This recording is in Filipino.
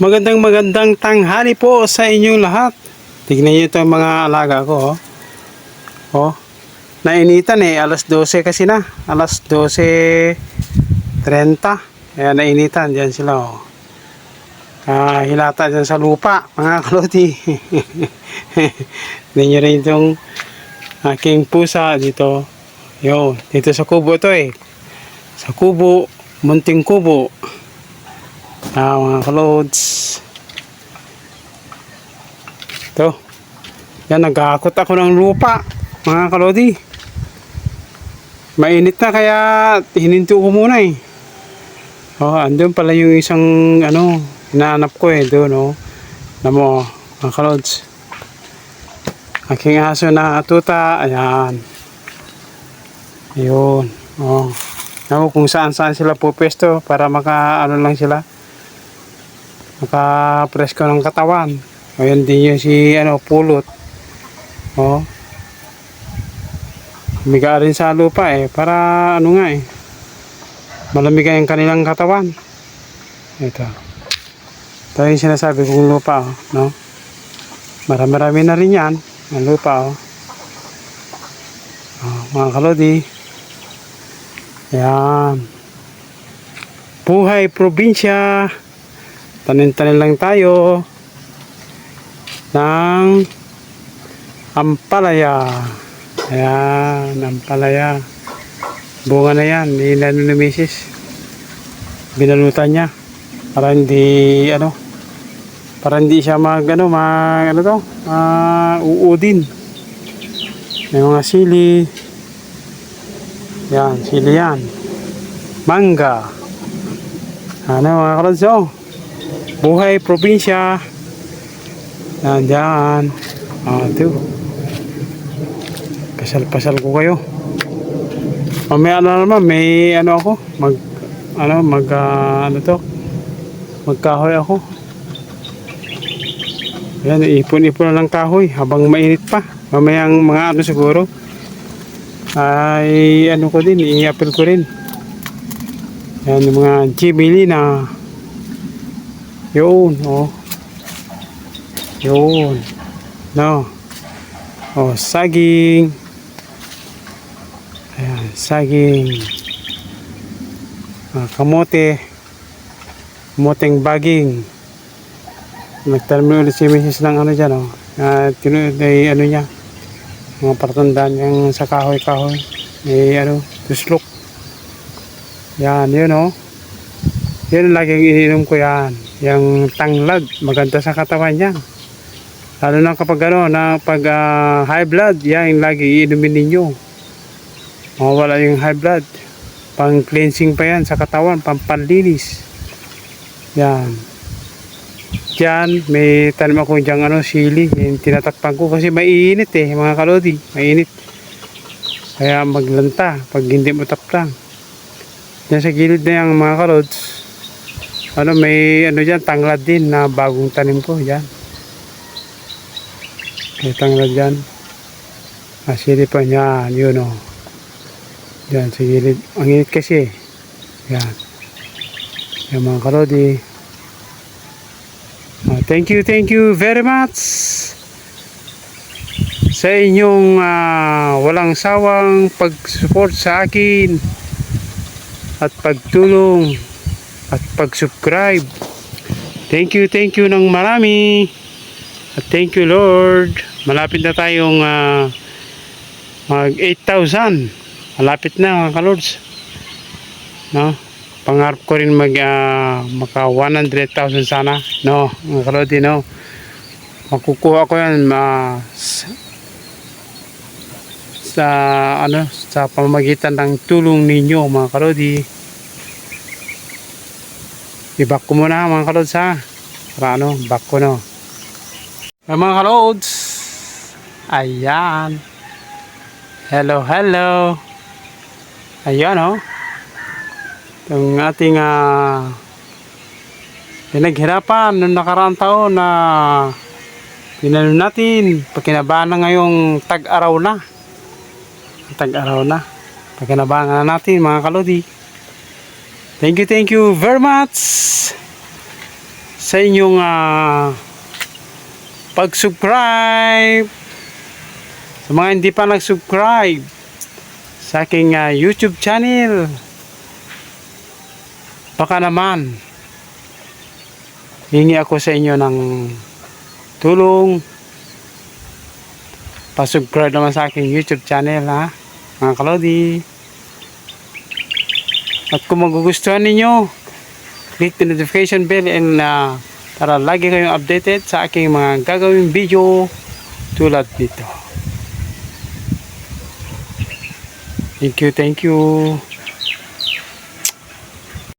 Magandang magandang tanghali po sa inyong lahat. Tignan niyo itong mga alaga ko. Oh. oh. Nainitan eh. Alas 12 kasi na. Alas 12.30. Ayan, nainitan. Diyan sila oh. Ah, hilata dyan sa lupa, mga kaloti. Tignan rin itong aking pusa dito. Yo, dito sa kubo to eh. Sa kubo, munting kubo. Ah, mga kalods. Ito. Yan, nagkakot ako ng lupa. Mga kalodi. Mainit na kaya hininto ko muna eh. Oh, andun pala yung isang ano, hinahanap ko eh doon oh. Alam mo, mga kalods. Aking aso na atuta, ayan. Ayun. Oh. Alam mo kung saan saan sila pupesto para maka ano lang sila naka-presko ng katawan. Ayun din yung si ano, pulot. Oh. Miga rin sa lupa eh. Para ano nga eh. Malamig ang kanilang katawan. Ito. Ito yung sinasabi kong lupa oh. No? Marami-rami na rin yan. Ang lupa oh. oh mga kalodi. Yan. Buhay probinsya tanim-tanim lang tayo ng ampalaya. Ayan ampalaya. Bunga na yan nilan ni misis binalutan niya para hindi ano para hindi siya mag ano mag ano to uh, uudin may mga sili. Yan sili yan. Mangga. Ano mga karadso buhay probinsya. Nandyan. Ah ito. Pasal pasal ko kayo. Mamaya na naman may ano ako? Mag ano mag ah, ano to? Magkahoy ako. Yan ipon ipon na lang kahoy habang mainit pa. Mamayang mga ano siguro. Ay ano ko din i-apple ko rin. Yan yung mga Jimmy na yun, oh. Yun. No. Oh, saging. Ayan, saging. Ah, kamote. Kamoteng baging. Nagtanim ulit si Mrs. ng ano dyan, oh. Uh, tinunod ay ano niya. Mga partandaan yung sa kahoy-kahoy. May ano, tuslok. Yan, yun, oh. Yan laging ininom ko yan. Yung tanglad. Maganda sa katawan yan. Lalo na kapag ano, na pag ah, high blood, yan yung lagi iinumin ninyo. Mawala yung high blood. Pang cleansing pa yan sa katawan, pang panlinis. Yan. Diyan, may tanim ako dyan ano, sili. Yung tinatakpan ko kasi mainit eh, mga kalodi. Mainit. Kaya maglanta pag hindi mo taptang. Yan sa gilid na yung mga kalods ano may ano diyan tanglad din na bagong tanim ko diyan may tanglad diyan asili pa niyan yun o diyan sa gilid. Ang init kasi. Yan. Yung mga karodi. Ah, thank you thank you very much sa inyong ah, walang sawang pag-support sa akin at pagtulong at pag-subscribe. Thank you, thank you ng marami. At thank you Lord. Malapit na tayong ah, mag 8,000. Malapit na mga kalords. No? Pangarap ko rin mag ah, maka 100,000 sana. No, mga kalords, no. Makukuha ko yan ma sa ano sa pamamagitan ng tulong ninyo mga kalodi i-back ko muna mga kalods ha? Para ano back ko no? Ay, mga kalods ayan. Hello hello. Ayan oh. Yung ating ah pinaghirapan noong nakaraang taon na pinano natin pagkinabahan na ngayong tag-araw na. Tag-araw na. Pagkinabahan na natin mga kalodi Thank you, thank you very much sa inyong ah, pag-subscribe. Sa mga hindi pa nag-subscribe sa aking ah, YouTube channel. Baka naman hingi ako sa inyo ng tulong. Pa-subscribe naman sa aking YouTube channel ha, mga kalodi. At kung magugustuhan ninyo, click the notification bell and uh, para lagi kayong updated sa aking mga gagawing video tulad dito. Thank you, thank you.